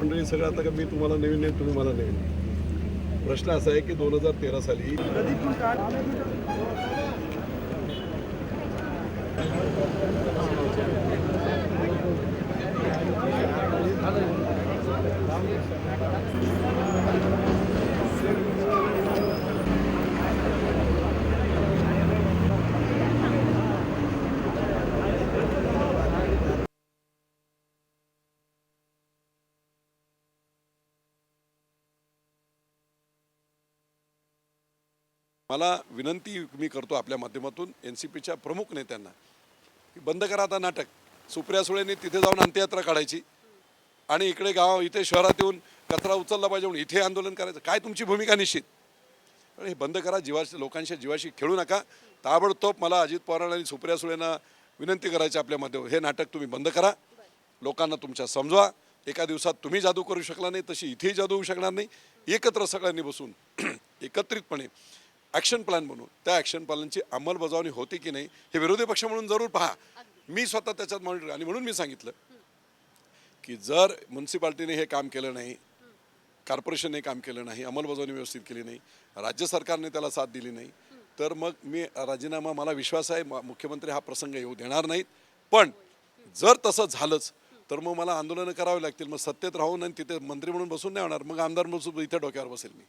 मंडळी सगळं आता का मी तुम्हाला नवीन नाही तुम्ही मला नवीन. प्रश्न असा आहे की दोन हजार तेरा साली मला विनंती मी करतो आपल्या माध्यमातून एन सी पीच्या प्रमुख नेत्यांना की बंद करा आता नाटक. सुप्रिया सुळेने तिथे जाऊन अंत्ययात्रा काढायची. आणि इकडे गाव इथे शहरात येऊन कचरा उचलला पाहिजे म्हणून इथे आंदोलन करायचं. काय तुमची भूमिका निश्चित? अरे हे बंद करा जीवाशी लोकांच्या जीवाशी खेळू नका. ताबडतोब मला अजित पवार आणि सुप्रिया सुळेंना विनंती करायची आपल्या माध्यम हे नाटक तुम्ही बंद करा. लोकांना तुमच्या समजवा. एका दिवसात तुम्ही जादू करू शकला नाही तशी इथेही जादू होऊ शकणार नाही. एकत्र सगळ्यांनी बसून एकत्रितपणे ॲक्शन प्लॅन बनवून त्या ॲक्शन प्लॅनची अंमलबजावणी होते की नाही हे विरोधी पक्ष म्हणून जरूर पहा. मी स्वतः त्याच्यात मॉनिटर आणि म्हणून मी सांगितलं की जर म्युन्सिपाल्टीने हे काम केलं नाही कॉर्पोरेशनने काम केलं नाही अंमलबजावणी व्यवस्थित केली नाही राज्य सरकारने त्याला साथ दिली नाही तर मग मी राजीनामा मला विश्वास आहे मुख्यमंत्री हा प्रसंग येऊ देणार नाहीत. पण जर तसं झालंच तर मग मला आंदोलनं करावी लागतील. मग सत्तेत राहून आणि तिथे मंत्री म्हणून बसून नाही होणार. मग आमदार म्हणून इथे डोक्यावर बसेल मी.